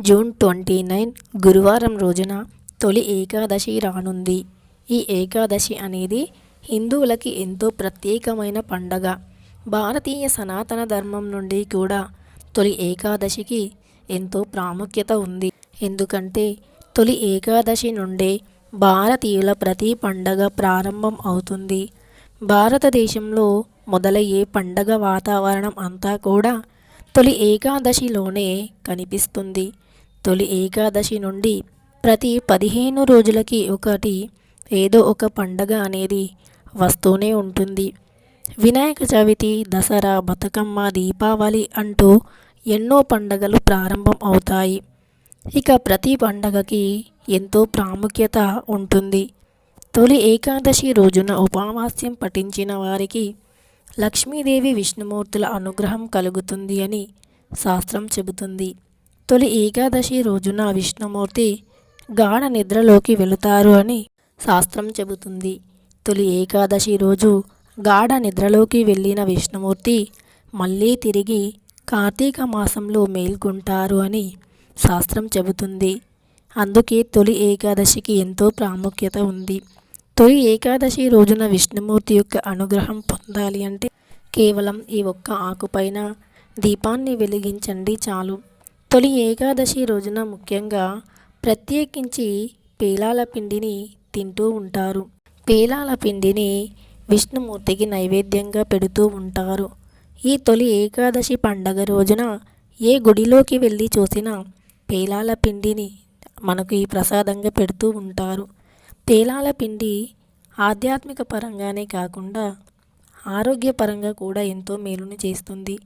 June twenty nine గురువారం రోజున తొలి ఏకాదశి రానుంది. ఈ ఏకాదశి అనేది హిందువులకి ఎంతో ప్రత్యేకమైన పండగ. భారతీయ సనాతన ధర్మం నుండి కూడా తొలి ఏకాదశికి ఎంతో ప్రాముఖ్యత ఉంది. ఎందుకంటే తొలి ఏకాదశి నుండే భారతీయుల ప్రతి పండగ ప్రారంభం అవుతుంది. భారతదేశంలో మొదలయ్యే పండగ వాతావరణం అంతా కూడా తొలి ఏకాదశిలోనే కనిపిస్తుంది. తొలి ఏకాదశి నుండి ప్రతి పదిహేను రోజులకి ఒకటి ఏదో ఒక పండగ అనేది వస్తూనే ఉంటుంది. వినాయక చవితి దసరా బతుకమ్మ దీపావళి అంటూ ఎన్నో పండగలు ప్రారంభం అవుతాయి. ఇక ప్రతి పండగకి ఎంతో ప్రాముఖ్యత ఉంటుంది. తొలి ఏకాదశి రోజున ఉపవాస్యం పఠించిన వారికి లక్ష్మీదేవి విష్ణుమూర్తుల అనుగ్రహం కలుగుతుంది అని శాస్త్రం చెబుతుంది. తొలి ఏకాదశి రోజున విష్ణుమూర్తి గాఢ నిద్రలోకి వెళుతారు అని శాస్త్రం చెబుతుంది. తొలి ఏకాదశి రోజు గాఢ నిద్రలోకి వెళ్ళిన విష్ణుమూర్తి మళ్ళీ తిరిగి కార్తీక మాసంలో మేల్కొంటారు అని శాస్త్రం చెబుతుంది. అందుకే తొలి ఏకాదశికి ఎంతో ప్రాముఖ్యత ఉంది. తొలి ఏకాదశి రోజున విష్ణుమూర్తి యొక్క అనుగ్రహం పొందాలి అంటే కేవలం ఈ ఒక్క ఆకుపైన దీపాన్ని వెలిగించండి చాలు. తొలి ఏకాదశి రోజున ముఖ్యంగా ప్రత్యేకించి పేలాల పిండిని తింటూ ఉంటారు. పేలాల పిండిని విష్ణుమూర్తికి నైవేద్యంగా పెడుతూ ఉంటారు. ఈ తొలి ఏకాదశి పండగ రోజున ఏ గుడిలోకి వెళ్ళి చూసినా పేలాల పిండిని మనకు ఈ ప్రసాదంగా పెడుతూ ఉంటారు. పేలాల పిండి ఆధ్యాత్మిక పరంగానే కాకుండా ఆరోగ్యపరంగా కూడా ఎంతో మేలుని చేస్తుంది.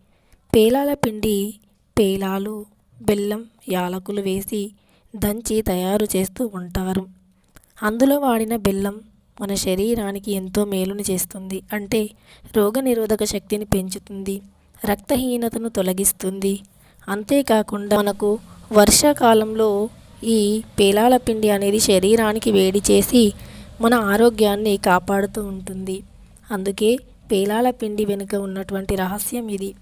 పేలాల పిండి పేలాలు బెల్లం యాలకులు వేసి దంచి తయారు చేస్తూ ఉంటారు. అందులో వాడిన బెల్లం మన శరీరానికి ఎంతో మేలుని చేస్తుంది. అంటే రోగనిరోధక శక్తిని పెంచుతుంది రక్తహీనతను తొలగిస్తుంది. అంతేకాకుండా మనకు వర్షాకాలంలో ఈ పేలాల పిండి అనేది శరీరానికి వేడి చేసి మన ఆరోగ్యాన్ని కాపాడుతూ ఉంటుంది. అందుకే పేలాల పిండి వెనుక ఉన్నటువంటి రహస్యం ఇది.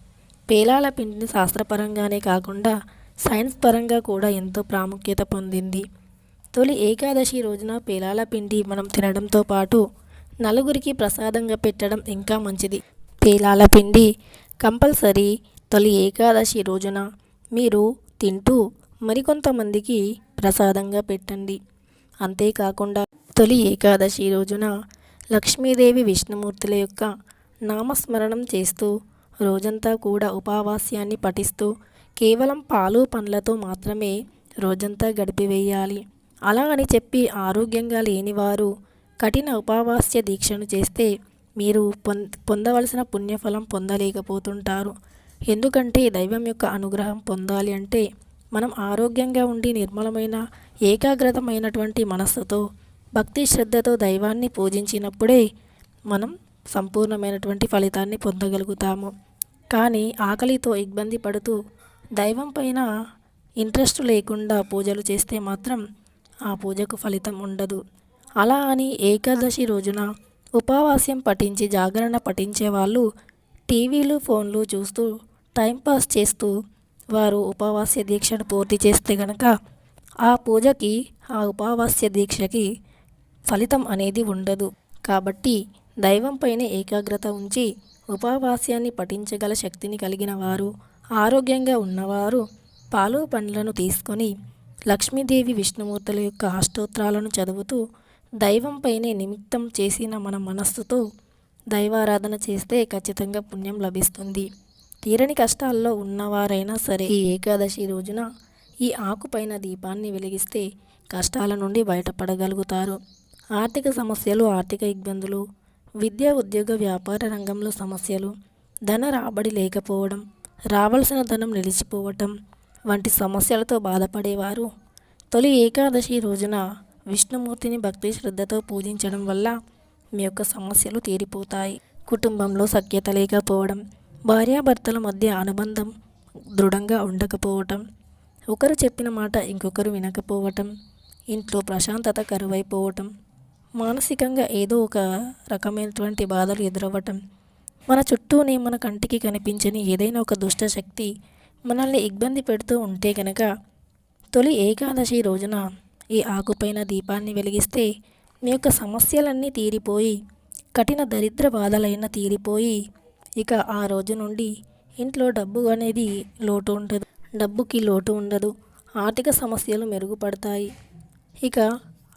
పేలాల పిండిని శాస్త్రపరంగానే కాకుండా సైన్స్ పరంగా కూడా ఎంతో ప్రాముఖ్యత పొందింది. తొలి ఏకాదశి రోజున పేలాల పిండి మనం తినడంతో పాటు నలుగురికి ప్రసాదంగా పెట్టడం ఇంకా మంచిది. పేలాల పిండి కంపల్సరీ తొలి ఏకాదశి రోజున మీరు తింటూ మరికొంతమందికి ప్రసాదంగా పెట్టండి. అంతేకాకుండా తొలి ఏకాదశి రోజున లక్ష్మీదేవి విష్ణుమూర్తుల యొక్క నామస్మరణం చేస్తూ రోజంతా కూడా ఉపవాస్యాన్ని పఠిస్తూ కేవలం పాలు పండ్లతో మాత్రమే రోజంతా గడిపివేయాలి. అలా అని చెప్పి ఆరోగ్యంగా లేనివారు కఠిన ఉపవాస్య దీక్షను చేస్తే మీరు పొంద పొందవలసిన పుణ్యఫలం పొందలేకపోతుంటారు. ఎందుకంటే దైవం యొక్క అనుగ్రహం పొందాలి అంటే మనం ఆరోగ్యంగా ఉండి నిర్మలమైన ఏకాగ్రతమైనటువంటి మనస్సుతో భక్తి శ్రద్ధతో దైవాన్ని పూజించినప్పుడే మనం సంపూర్ణమైనటువంటి ఫలితాన్ని పొందగలుగుతాము. కానీ ఆకలితో ఇబ్బంది పడుతూ దైవం పైన ఇంట్రెస్ట్ లేకుండా పూజలు చేస్తే మాత్రం ఆ పూజకు ఫలితం ఉండదు. అలా అని ఏకాదశి రోజున ఉపవాస్యం పఠించి జాగరణ పఠించే వాళ్ళు టీవీలు ఫోన్లు చూస్తూ టైంపాస్ చేస్తూ వారు ఉపవాస్య దీక్షను పూర్తి చేస్తే గనక ఆ పూజకి ఆ ఉపవాస్య దీక్షకి ఫలితం అనేది ఉండదు. కాబట్టి దైవంపైనే ఏకాగ్రత ఉంచి ఉపవాస్యాన్ని పఠించగల శక్తిని కలిగిన వారు ఆరోగ్యంగా ఉన్నవారు పాలు పండ్లను తీసుకొని లక్ష్మీదేవి విష్ణుమూర్తుల యొక్క అష్టోత్రాలను చదువుతూ దైవంపైనే నిమిత్తం చేసిన మన మనస్సుతో దైవారాధన చేస్తే ఖచ్చితంగా పుణ్యం లభిస్తుంది. తీరని కష్టాల్లో ఉన్నవారైనా సరే ఈ ఏకాదశి రోజున ఈ ఆకుపైన దీపాన్ని వెలిగిస్తే కష్టాల నుండి బయటపడగలుగుతారు. ఆర్థిక సమస్యలు ఆర్థిక ఇబ్బందులు విద్యా ఉద్యోగ వ్యాపార రంగంలో సమస్యలు ధన రాబడి లేకపోవడం రావాల్సిన ధనం నిలిచిపోవటం వంటి సమస్యలతో బాధపడేవారు. తొలి ఏకాదశి రోజున విష్ణుమూర్తిని భక్తి శ్రద్ధతో పూజించడం వల్ల మీ యొక్క సమస్యలు తీరిపోతాయి. కుటుంబంలో సఖ్యత లేకపోవడం భార్యాభర్తల మధ్య అనుబంధం దృఢంగా ఉండకపోవటం ఒకరు చెప్పిన మాట ఇంకొకరు వినకపోవటం ఇంట్లో ప్రశాంతత కరువైపోవటం మానసికంగా ఏదో ఒక రకమైనటువంటి బాధలు ఎదురవ్వటం మన చుట్టూనే మన కంటికి కనిపించని ఏదైనా ఒక దుష్ట శక్తి మనల్ని ఇబ్బంది పెడుతూ ఉంటే కనుక తొలి ఏకాదశి రోజున ఈ ఆకుపైన దీపాన్ని వెలిగిస్తే మీ యొక్క సమస్యలన్నీ తీరిపోయి కఠిన దరిద్ర బాధలైన తీరిపోయి ఇక ఆ రోజు నుండి ఇంట్లో డబ్బు అనేది లోటు ఉండదు. డబ్బుకి లోటు ఉండదు. ఆర్థిక సమస్యలు మెరుగుపడతాయి. ఇక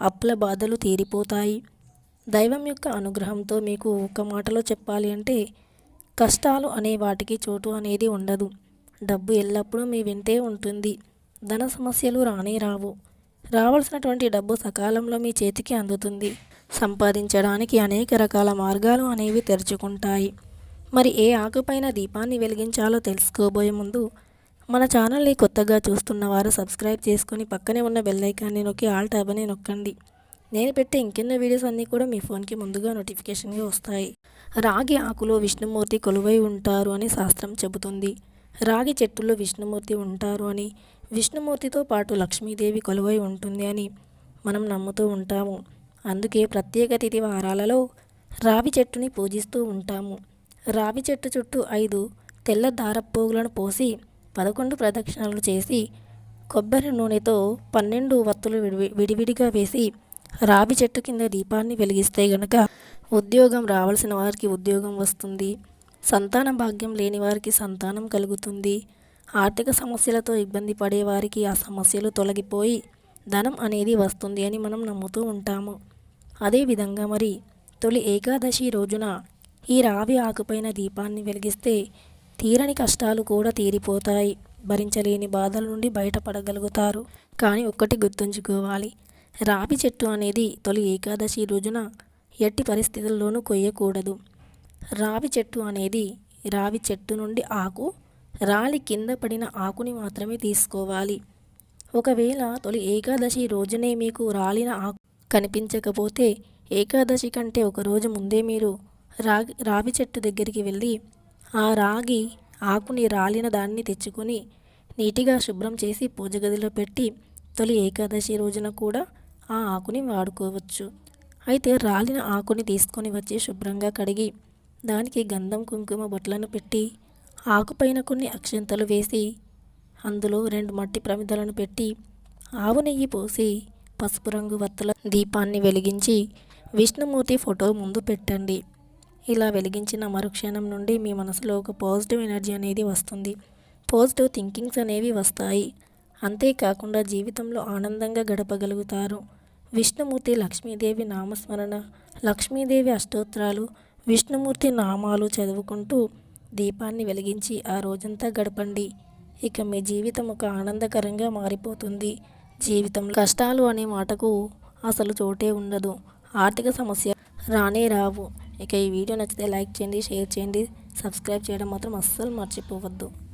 అప్పుల బాధలు తీరిపోతాయి. దైవం యొక్క అనుగ్రహంతో మీకు ఒక మాటలో చెప్పాలి అంటే కష్టాలు అనే వాటికి చోటు అనేది ఉండదు. డబ్బు ఎల్లప్పుడూ మీ వెంటే ఉంటుంది. ధన సమస్యలు రానే రావు. రావాల్సినటువంటి డబ్బు సకాలంలో మీ చేతికి అందుతుంది. సంపాదించడానికి అనేక రకాల మార్గాలు అనేవి తెరుచుకుంటాయి. మరి ఏ ఆకుపైన దీపాన్ని వెలిగించాలో తెలుసుకోబోయే ముందు మన ఛానల్ని కొత్తగా చూస్తున్న వారు సబ్స్క్రైబ్ చేసుకుని పక్కనే ఉన్న బెల్లైకాన్ని నొక్కి ఆల్ ట్యాబ్ అని నొక్కండి. నేను పెట్టే ఇంకెన్నో వీడియోస్ అన్నీ కూడా మీ ఫోన్కి ముందుగా నోటిఫికేషన్గా వస్తాయి. రాగి ఆకులో విష్ణుమూర్తి కొలువై ఉంటారు అని శాస్త్రం చెబుతుంది. రాగి చెట్టులో విష్ణుమూర్తి ఉంటారు అని విష్ణుమూర్తితో పాటు లక్ష్మీదేవి కొలువై ఉంటుంది అని మనం నమ్ముతూ ఉంటాము. అందుకే ప్రత్యేక తిథి వారాలలో రావి చెట్టుని పూజిస్తూ ఉంటాము. రావి చెట్టు చుట్టూ ఐదు తెల్ల దారపోగులను పోసి పదకొండు ప్రదక్షిణలు చేసి కొబ్బరి నూనెతో పన్నెండు వత్తులు విడివిడిగా వేసి రావి చెట్టు కింద దీపాన్ని వెలిగిస్తే గనక ఉద్యోగం రావాల్సిన వారికి ఉద్యోగం వస్తుంది. సంతాన భాగ్యం లేని వారికి సంతానం కలుగుతుంది. ఆర్థిక సమస్యలతో ఇబ్బంది పడే వారికి ఆ సమస్యలు తొలగిపోయి ధనం అనేది వస్తుంది అని మనం నమ్ముతూ ఉంటాము. అదేవిధంగా మరి తొలి ఏకాదశి రోజున ఈ రావి ఆకుపైన దీపాన్ని వెలిగిస్తే తీరని కష్టాలు కూడా తీరిపోతాయి. భరించలేని బాధల నుండి బయటపడగలుగుతారు. కానీ ఒక్కటి గుర్తుంచుకోవాలి. రావి చెట్టు అనేది తొలి ఏకాదశి రోజున ఎట్టి పరిస్థితుల్లోనూ కొయ్యకూడదు. రావి చెట్టు అనేది రావి చెట్టు నుండి ఆకు రాలి కింద పడిన ఆకుని మాత్రమే తీసుకోవాలి. ఒకవేళ తొలి ఏకాదశి రోజునే మీకు రాలిన ఆకు కనిపించకపోతే ఏకాదశి కంటే ఒక రోజు ముందే మీరు రాగి రావి చెట్టు దగ్గరికి వెళ్ళి ఆ రాగి ఆకుని రాలిన దాన్ని తెచ్చుకొని నీటిగా శుభ్రం చేసి పూజ గదిలో పెట్టి తొలి ఏకాదశి రోజున కూడా ఆ ఆకుని వాడుకోవచ్చు. అయితే రాలిన ఆకుని తీసుకొని వచ్చి శుభ్రంగా కడిగి దానికి గంధం కుంకుమ బొట్లను పెట్టి ఆకుపైన కొన్ని అక్షంతలు వేసి అందులో రెండు మట్టి ప్రమిదలను పెట్టి ఆవు నెయ్యి పోసి పసుపు రంగు వత్తుల దీపాన్ని వెలిగించి విష్ణుమూర్తి ఫోటో ముందు పెట్టండి. ఇలా వెలిగించిన మరుక్షణం నుండి మీ మనసులో ఒక పాజిటివ్ ఎనర్జీ అనేది వస్తుంది. పాజిటివ్ థింకింగ్స్ అనేవి వస్తాయి. అంతేకాకుండా జీవితంలో ఆనందంగా గడపగలుగుతారు. విష్ణుమూర్తి లక్ష్మీదేవి నామస్మరణ లక్ష్మీదేవి అష్టోత్తరాలు విష్ణుమూర్తి నామాలు చదువుకుంటూ దీపాన్ని వెలిగించి ఆ రోజంతా గడపండి. ఇక మీ జీవితం ఒక ఆనందకరంగా మారిపోతుంది. జీవితం కష్టాలు అనే మాటకు అసలు చోటే ఉండదు. ఆర్థిక సమస్య రానే రావు. ఇక ఈ వీడియో నచ్చితే లైక్ చేయండి షేర్ చేయండి. సబ్స్క్రైబ్ చేయడం మాత్రం అస్సలు మర్చిపోవద్దు.